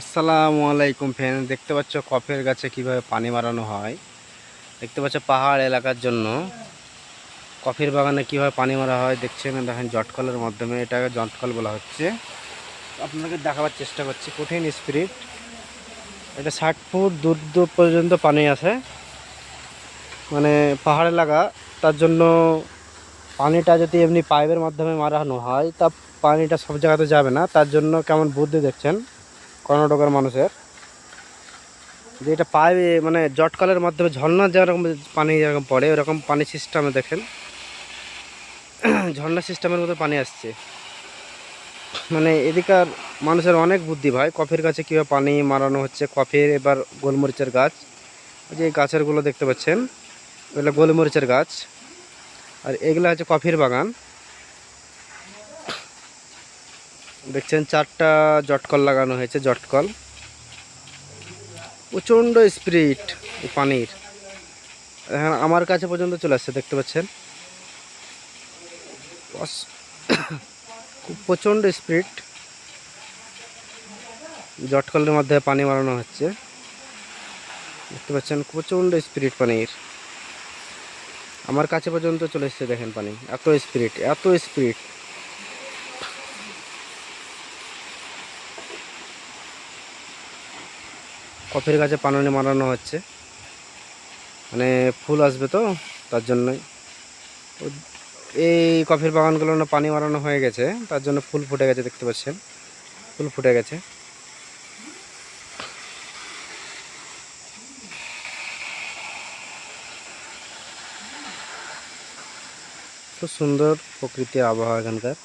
আসসালামু আলাইকুম ফ্রেন্ড দেখতে পাচ্ছ কফের গাছে কীভাবে পানি মারানো হয়। দেখতে পাচ্ছ পাহাড় এলাকার জন্য। কফির বাগানে কীভাবে পানি মারা হয় দেখছেন দেখেন জটকলের মাধ্যমে, এটাকে জটকল বলা হচ্ছে। আপনাকে দেখাবার চেষ্টা করছি, কঠিন স্পিরিট এটা ষাট ফুট দূর দূর পর্যন্ত পানি আছে। মানে পাহাড় এলাকা, তার জন্য পানিটা যদি এমনি পাইপের মাধ্যমে মারানো হয়, তা পানিটা সব জায়গাতে যাবে না। তার জন্য কেমন বুদ্ধি দেখছেন? কর্ণাটকের মানুষের। যে এটা পাইপে মানে জটকলের মাধ্যমে ঝর্ণা যেরকম পানি যেরকম পড়ে, ওরকম পানি সিস্টেমে দেখেন। ঝর্ণা সিস্টেমের মতো পানি আসছে। মানে এদিকার মানুষের অনেক বুদ্ধি ভাই। কফির গাছে কীভাবে পানি মারানো হচ্ছে, কফির এবার গোলমরিচের গাছ। যে গাছেরগুলো দেখতে পাচ্ছেন, এগুলো গোলমরিচের গাছ। আর এগুলো হচ্ছে কফির বাগান। দেখছেন চারটা জটকল লাগানো হয়েছে জটকল প্রচণ্ড স্পিরিট পানির। এখন আমার কাছে পর্যন্ত চলে আসছে, দেখতে পাচ্ছেন? প্রচণ্ড স্পিরিট। জটকলের মধ্যে পানি মারানো হচ্ছে। দেখতে পাচ্ছেন, প্রচণ্ড স্পিরিট পানির। আমার কাছে পর্যন্ত চলে এসছে, দেখেন পানি। এত স্পিরিট এত স্পিরিট। কফির গাছে পানি মারানো হচ্ছে। মানে ফুল আসবে তো, তার জন্যই। এই কফির বাগানগুলো পানি মারানো হয়ে গেছে, তার জন্য ফুল ফুটে গেছে, দেখতে পাচ্ছেন? ফুল ফুটে গেছে। খুব সুন্দর প্রকৃতি আবহাওয়া এখানকার।